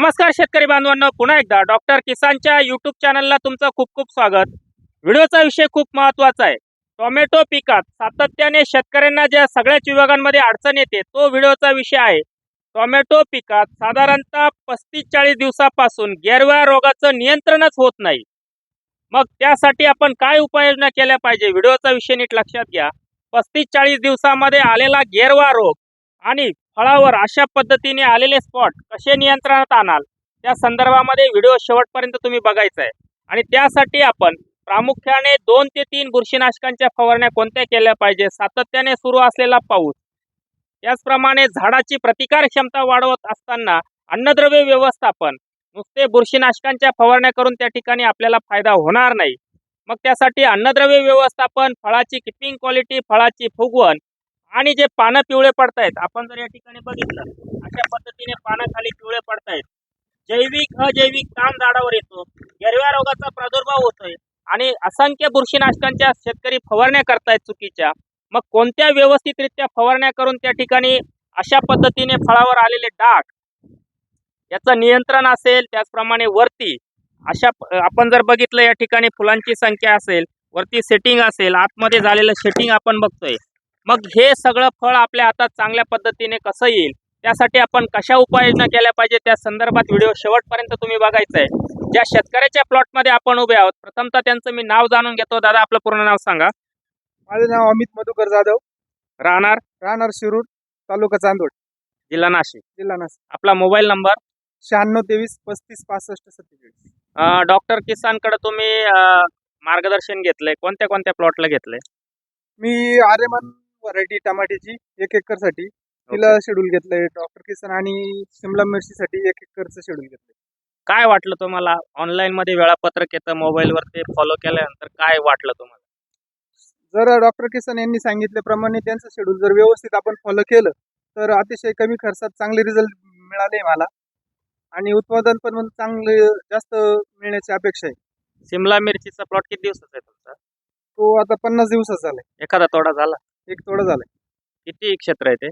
नमस्कार शेतकरी बांधवांनो पुन्हा एकदा डॉक्टर किसानच्या युट्यूब चॅनलला तुमचं खूप खूप स्वागत. व्हिडिओचा विषय खूप महत्त्वाचा आहे. टोमॅटो पिकात सातत्याने शेतकऱ्यांना ज्या सगळ्याच विभागांमध्ये अडचण येते तो व्हिडिओचा विषय आहे. टोमॅटो पिकात साधारणतः पस्तीस चाळीस दिवसापासून गेरव्या रोगाचं नियंत्रणच होत नाही. मग त्यासाठी आपण काय उपाययोजना केल्या पाहिजे? व्हिडिओचा विषय नीट लक्षात घ्या. पस्तीस चाळीस दिवसामध्ये आलेला गेरवा रोग आणि फळावर अशा पद्धतीने आलेले स्पॉट कसे नियंत्रणात आणाल त्या संदर्भामध्ये व्हिडिओ शेवटपर्यंत तुम्ही बघायचा आहे. आणि त्यासाठी आपण प्रामुख्याने दोन ते तीन बुरशीनाशकांच्या फवारण्या कोणत्या केल्या पाहिजे सातत्याने सुरू असलेला पाऊस त्याचप्रमाणे झाडाची प्रतिकार क्षमता वाढवत असताना अन्नद्रव्य व्यवस्थापन नुसते बुरशीनाशकांच्या फवारण्या करून त्या ठिकाणी आपल्याला फायदा होणार नाही. मग त्यासाठी अन्नद्रव्य व्यवस्थापन फळाची किपिंग क्वालिटी फळाची फुगवण आणि जे पानं पिवळे पडतायत आपण जर या ठिकाणी बघितलं अशा पद्धतीने पानं खाली पिवळे पडतायत. जैविक अजैविक ताण झाडावर येतो. हिरव्या रोगाचा प्रादुर्भाव होतोय. आणि असंख्य बुरशीनाशकांच्या शेतकरी फवारण्या करतायत चुकीच्या. मग कोणत्या व्यवस्थितरित्या फवारण्या करून त्या ठिकाणी अशा पद्धतीने फळावर आलेले डाग याचं नियंत्रण असेल त्याचप्रमाणे वरती अशा आपण जर बघितलं या ठिकाणी फुलांची संख्या असेल वरती सेटिंग असेल आतमध्ये झालेलं सेटिंग आपण बघतोय. मग हे सगळं फळ आपल्या हातात चांगल्या पद्धतीने कसं येईल? त्यासाठी आपण कशा उपाययोजना केल्या पाहिजे? त्या संदर्भात व्हिडिओ शेवटपर्यंत तुम्ही बघायचा आहे ज्या शेतकऱ्याच्या प्लॉटमध्ये आपण उभे आहोत प्रथमतः त्यांचं मी नाव जाणून घेतो. दादा आपलं पूर्ण नाव सांगा. माझे नाव अमित मधुकर जाधव. राहणार? राहणार शिरूर तालुका चांदोड जिल्हा नाशिक. जिल्हा नाशिक. आपला मोबाईल नंबर? शहाण्णव तेवीस पस्तीस पासष्ट सत्तेचाळीस. डॉक्टर किसानकडे तुम्ही मार्गदर्शन घेतलंय. कोणत्या कोणत्या प्लॉटला घेतलंय? मी आर्यमान व्हरायटी टमाट्याची एक एकरसाठी तिला शेड्यूल घेतलंय डॉक्टर किसन आणि शिमला मिरचीसाठी एक एकरचं शेड्यूल घेतलंय. काय वाटलं तुम्हाला? ऑनलाईन मध्ये वेळापत्रक येतं मोबाईलवर ते फॉलो केल्यानंतर काय वाटलं तुम्हाला? जर डॉक्टर किसन यांनी सांगितल्याप्रमाणे त्यांचं शेड्यूल जर व्यवस्थित आपण फॉलो केलं तर अतिशय कमी खर्चात चांगले रिझल्ट मिळाले मला. आणि उत्पादन पण चांगले जास्त मिळण्याची अपेक्षा आहे. सिमला मिरचीचा प्लॉट किती दिवसाचा आहे तुमचा? तो आता पन्नास दिवसाचा झालाय. एखादा तोडा झाला? एक तोडा झालाय. किती क्षेत्र आहे ते?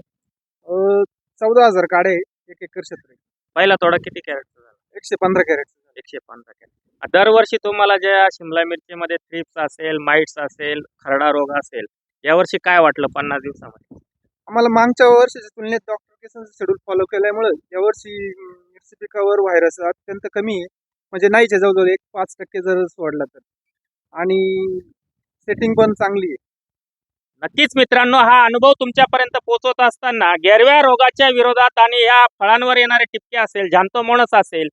अं, चौदा हजार काढे एक एकर क्षेत्र आहे. पहिला तोडा किती कॅरेटचा झाला? एकशे पंधरा कॅरेट एकशे पंधरा कॅरेट. दरवर्षी तुम्हाला ज्या शिमला मिरचीमध्ये थ्रिप्स असेल माइट्स असेल खरडा रोग असेल यावर्षी काय वाटलं पन्नास दिवसामध्ये? आम्हाला मागच्या वर्षाच्या तुलनेत डॉक्टर केसनचं शेड्यूल फॉलो केल्यामुळे यावर्षी अं, मिरची पिकावर व्हायरस अत्यंत कमी आहे. म्हणजे नाहीच आहे जवळजवळ एक पाच टक्के जर सोडला तर. आणि सेटिंग पण चांगली आहे. नक्कीच मित्रांनो हा अनुभव तुमच्यापर्यंत पोहोचवत असताना गेरव्या रोगाच्या विरोधात आणि या फळांवर येणारे टिपके असेल जांतोमोणस असेल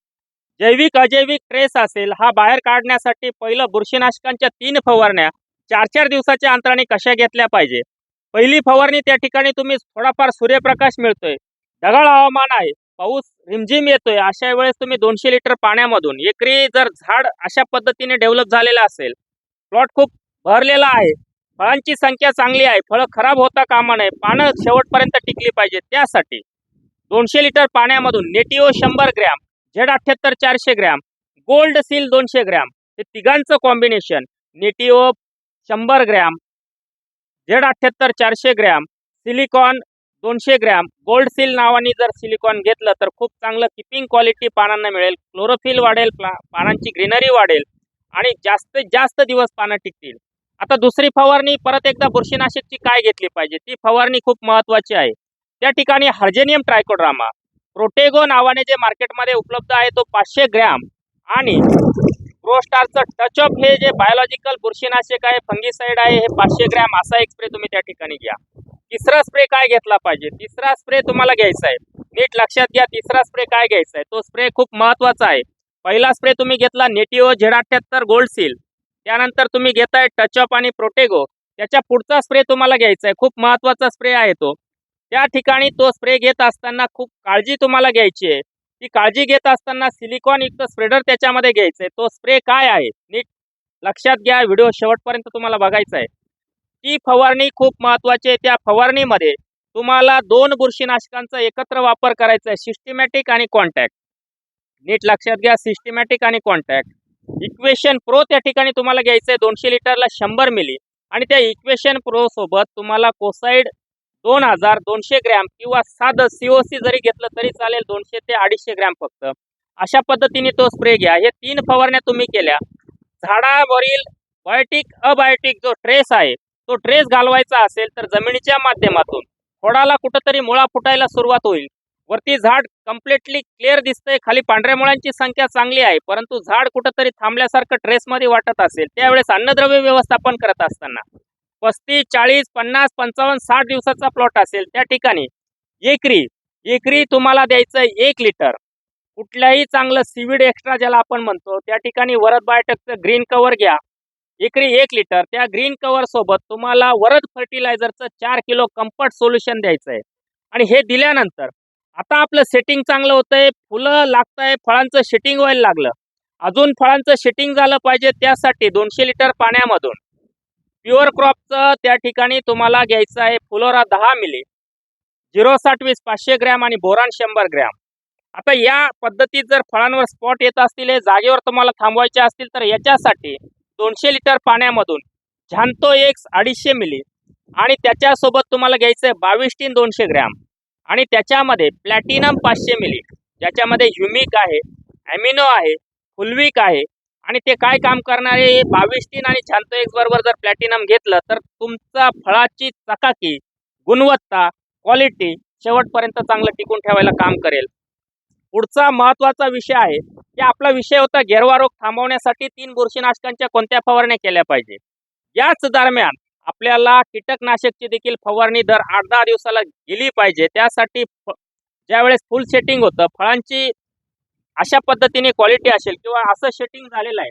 जैविक अजैविक ट्रेस असेल हा बाहेर काढण्यासाठी पहिलं बुरशीनाशकांच्या तीन फवारण्या चार चार दिवसाच्या अंतराने कशा घेतल्या पाहिजे? पहिली फवारणी त्या ठिकाणी तुम्ही थोडाफार सूर्यप्रकाश मिळतोय ढगाळ हवामान आहे पाऊस रिमझिम येतोय अशा वेळेस तुम्ही दोनशे लिटर पाण्यामधून एकरी जर झाड अशा पद्धतीने डेव्हलप झालेलं असेल प्लॉट खूप भरलेला आहे फळांची संख्या चांगली आहे. फळं खराब होता कामा नये. पानं शेवटपर्यंत टिकली पाहिजे त्यासाठी दोनशे लिटर पाण्यामधून नेटिओ शंभर ग्रॅम झेड अठ्ठ्याहत्तर चारशे ग्रॅम गोल्ड सील दोनशे ग्रॅम हे तिघांचं कॉम्बिनेशन नेटिओ शंभर ग्रॅम झेड अठ्ठ्याहत्तर चारशे ग्रॅम सिलिकॉन दोनशे ग्रॅम गोल्ड सील नावाने जर सिलिकॉन घेतलं तर खूप चांगलं किपिंग क्वालिटी पानांना मिळेल. क्लोरोफिल वाढेल प्ला- पानांची ग्रीनरी वाढेल आणि जास्तीत जास्त दिवस पानं टिकतील. आता दुसरी फवारणी परत एकदा बुरशीनाशकची काय घेतली पाहिजे? ती फवारणी खूप महत्वाची आहे. त्या ठिकाणी हार्जेनियम ट्रायकोड्रामा प्रोटेगो नावाने जे मार्केटमध्ये उपलब्ध आहे तो पाचशे ग्रॅम आणि प्रोस्टारचं टच ऑफ हे जे बायोलॉजिकल बुरशीनाशक आहे फंगीसाईड आहे हे पाचशे ग्रॅम असा एक स्प्रे तुम्ही त्या ठिकाणी घ्या. तिसरा स्प्रे काय घेतला पाहिजे? तिसरा स्प्रे तुम्हाला घ्यायचा आहे. नीट लक्षात घ्या तिसरा स्प्रे काय घ्यायचा आहे? तो स्प्रे खूप महत्त्वाचा आहे. पहिला स्प्रे तुम्ही घेतला नेटिओ झेड अठ्ठ्याहत्तर गोल्ड सील. त्यानंतर तुम्ही घेताय टचअप आणि प्रोटेगो त्याच्या पुढचा स्प्रे तुम्हाला घ्यायचा आहे. खूप महत्त्वाचा स्प्रे आहे तो. त्या ठिकाणी तो स्प्रे घेत असताना खूप काळजी तुम्हाला घ्यायची आहे. ती काळजी घेत असताना सिलिकॉन युक्त स्प्रेडर त्याच्यामध्ये घ्यायचा आहे. तो स्प्रे काय आहे? नीट लक्षात घ्या. व्हिडिओ शेवटपर्यंत तुम्हाला बघायचा आहे. ती फवारणी खूप महत्वाची आहे. त्या फवारणीमध्ये तुम्हाला दोन बुरशीनाशकांचा एकत्र वापर करायचा आहे. सिस्टमॅटिक आणि कॉन्टॅक्ट नीट लक्षात घ्या. सिस्टमॅटिक आणि कॉन्टॅक्ट इक्वेशन प्रो त्या ठिकाणी तुम्हाला घ्यायचं आहे दोनशे लिटरला शंभर मिली आणि त्या इक्वेशन प्रो सोबत तुम्हाला कोसाईड दोन हजार दोनशे ग्रॅम किंवा साधं सीओसी जरी घेतलं तरी चालेल दोनशे ते अडीचशे ग्रॅम फक्त. अशा पद्धतीने तो स्प्रे घ्या. हे तीन फवारण्या तुम्ही केल्या. झाडावरील बायोटिक अबायोटिक जो ट्रेस आहे तो ट्रेस घालवायचा असेल तर जमिनीच्या माध्यमातून. खोडाला कुठंतरी मुळा फुटायला सुरुवात होईल. वरती झाड कम्प्लिटली क्लिअर दिसतंय. खाली पांढऱ्या मुळांची संख्या चांगली आहे परंतु झाड कुठंतरी थांबल्यासारखं ट्रेसमध्ये वाटत असेल. त्यावेळेस अन्नद्रव्य व्यवस्थापन करत असताना पस्तीस चाळीस पन्नास पंचावन्न साठ दिवसाचा प्लॉट असेल. त्या ठिकाणी एकरी एकरी तुम्हाला द्यायचं एक लिटर. कुठल्याही चांगलं सिविड एक्स्ट्रा ज्याला आपण म्हणतो त्या ठिकाणी वरद बायोटेकचं ग्रीन कव्हर घ्या. एकरी एक लिटर. त्या ग्रीन कव्हर सोबत तुम्हाला वरद फर्टिलायझरचं चार किलो कम्फर्ट सोल्युशन द्यायचं आहे आणि हे दिल्यानंतर आता आपलं सेटिंग चांगलं होतंय फुलं लागतंय फळांचं शेटिंग व्हायला लागलं. अजून फळांचं शेटिंग झालं पाहिजे त्यासाठी दोनशे लिटर पाण्यामधून. प्युअर क्रॉपचं त्या ठिकाणी तुम्हाला घ्यायचं आहे फुलोरा दहा मिली. झिरो साठवीस पाचशे ग्रॅम आणि बोरान शंभर ग्रॅम. आता या पद्धतीत जर फळांवर स्पॉट येत असतील हे जागेवर तुम्हाला थांबवायचे असतील तर याच्यासाठी दोनशे लिटर पाण्यामधून झांतो एक्स अडीचशे मिली आणि त्याच्यासोबत तुम्हाला घ्यायचं आहे बावीस टीन दोनशे ग्रॅम. आणि त्याच्यामध्ये प्लॅटिनम पाचशे मिली ज्याच्यामध्ये ह्युमिक आहे ॲमिनो आहे फुलविक आहे. आणि ते काय काम करणारे आहे बावीस आणि झांतो एक्स बरोबर जर प्लॅटिनम घेतलं तर तुमचा फळाची चकाकी गुणवत्ता क्वालिटी शेवटपर्यंत चांगलं टिकून ठेवायला काम करेल. पुढचा महत्त्वाचा विषय आहे की आपला विषय होता गेरवा रोग थांबवण्यासाठी तीन बुरशीनाशकांच्या कोणत्या फवारण्या केल्या पाहिजे. याच दरम्यान आपल्याला कीटकनाशकची देखील फवारणी दर आठ दहा दिवसाला गेली पाहिजे. त्यासाठी फ- ज्यावेळेस फुल सेटिंग होतं फळांची अशा पद्धतीने क्वालिटी असेल किंवा असं सेटिंग झालेलं आहे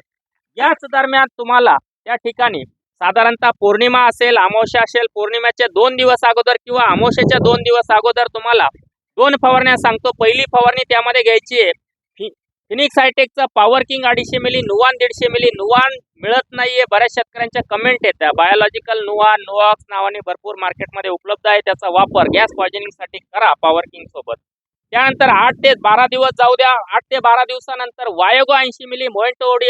याच दरम्यान तुम्हाला त्या ठिकाणी साधारणतः पौर्णिमा असेल अमावस्या असेल पौर्णिमेच्या दोन दिवस अगोदर किंवा अमावस्याच्या दोन दिवस अगोदर तुम्हाला दोन फवारण्या सांगतो. पहिली फवारणी त्यामध्ये घ्यायची आहे फि- फिनिक्स हायटेकचा पॉवर किंग अडीचशे मिली नुवान दीडशे मिली नुवान मिळत नाहीये. बऱ्याच शेतकऱ्यांच्या कमेंट येत्या बायोलॉजिकल नुआ नुआक्स नावाने भरपूर मार्केटमध्ये उपलब्ध आहे. त्याचा वापर गॅस पॉइझनिंगसाठी करा पॉवर किंग सोबत. त्यानंतर आठ ते बारा दिवस जाऊ द्या. आठ ते बारा दिवसानंतर वायोगो ऐंशी मिली मोएंटोडी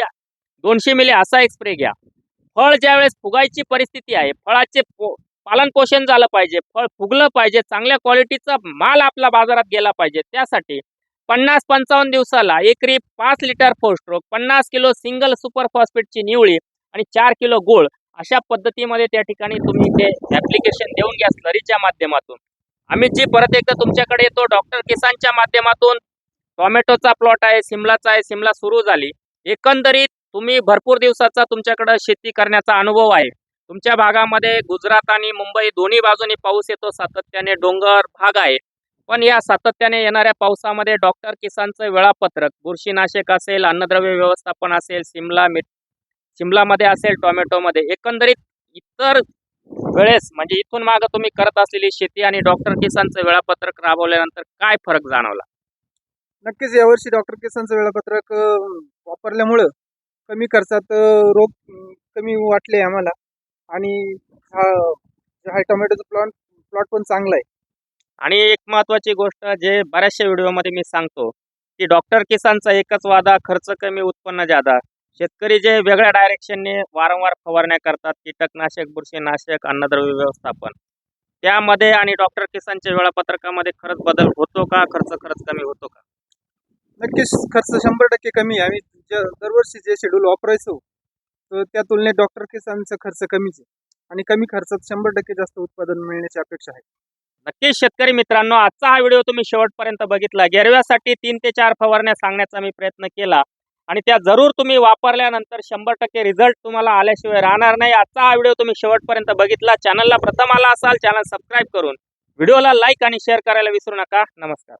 दोनशे मिली असा एक स्प्रे घ्या. फळ ज्यावेळेस फुगायची परिस्थिती आहे फळाचे पो- पालन पोषण झालं पाहिजे फळ फुगलं पाहिजे चांगल्या क्वालिटीचा माल आपला बाजारात गेला पाहिजे त्यासाठी पन्नास पंचावन्न दिवसाला एकरी पाच लिटर फोस्ट्रोक पन्नास किलो सिंगल सुपर फॉस्फेटची निवळी आणि चार किलो गोळ अशा पद्धतीमध्ये त्या ठिकाणी तुम्ही ते ऍप्लिकेशन देऊन घ्या स्लरीच्या माध्यमातून. अमितजी परत एकदा तुमच्याकडे येतो. डॉक्टर किसानच्या माध्यमातून. टोमॅटोचा प्लॉट आहे सिमलाचा आहे सिमला सुरू झाली. एकंदरीत तुम्ही भरपूर दिवसाचा तुमच्याकडे शेती करण्याचा अनुभव आहे. तुमच्या भागामध्ये गुजरात आणि मुंबई दोन्ही बाजूनी पाऊस येतो. सातत्याने डोंगर भाग आहे. पण या सातत्याने येणाऱ्या पावसामध्ये डॉक्टर किसानचं वेळापत्रक बुरशीनाशक असेल अन्नद्रव्य व्यवस्थापन असेल सिमला मिठ सिमलामध्ये असेल टोमॅटोमध्ये एकंदरीत इतर वेळेस म्हणजे इथून मागं तुम्ही करत असलेली शेती आणि डॉक्टर किसानचं वेळापत्रक राबवल्यानंतर काय फरक जाणवला? नक्कीच यावर्षी डॉक्टर किसानचं वेळापत्रक वापरल्यामुळं कमी खर्चात रोग कमी वाटले आम्हाला. आणि हा जे हा टोमॅटोचा प्लॉट प्लॉट पण चांगला आहे. आणि एक महत्वाची गोष्ट जे बऱ्याचशा व्हिडिओमध्ये मी सांगतो की डॉक्टर किसानचा एकच वादा खर्च कमी उत्पन्न जादा शेतकरी जे वेगळ्या डायरेक्शनने वारंवार फवारण्या करतात कीटकनाशक बुरशीनाशक अन्नद्रव्य व्यवस्थापन. त्यामध्ये आणि डॉक्टर किसानच्या वेळापत्रकामध्ये खरंच बदल होतो का? खर्च खरंच कमी होतो का? नक्कीच खर्च शंभर टक्के कमी आहे. आम्ही दरवर्षी जे शेड्यूल वापरायचो तर त्या तुलनेत डॉक्टर किसानचा खर्च कमीच आहे. आणि कमी खर्चात शंभर टक्के जास्त उत्पादन मिळण्याची अपेक्षा आहे. नक्कीच शेतकरी मित्रांनो आजचा हा व्हिडिओ तुम्ही शेवटपर्यंत बघितला. गेरव्यासाठी तीन ते चार फवारण्या सांगण्याचा मी प्रयत्न केला. आणि त्या जरूर तुम्ही वापरल्यानंतर शंभर टक्के रिझल्ट तुम्हाला आल्याशिवाय राहणार नाही. आजचा हा व्हिडिओ तुम्ही शेवटपर्यंत बघितला. चॅनलला प्रथम आला असाल चॅनल सबस्क्राईब करून. व्हिडिओला लाईक आणि शेअर करायला विसरू नका. नमस्कार.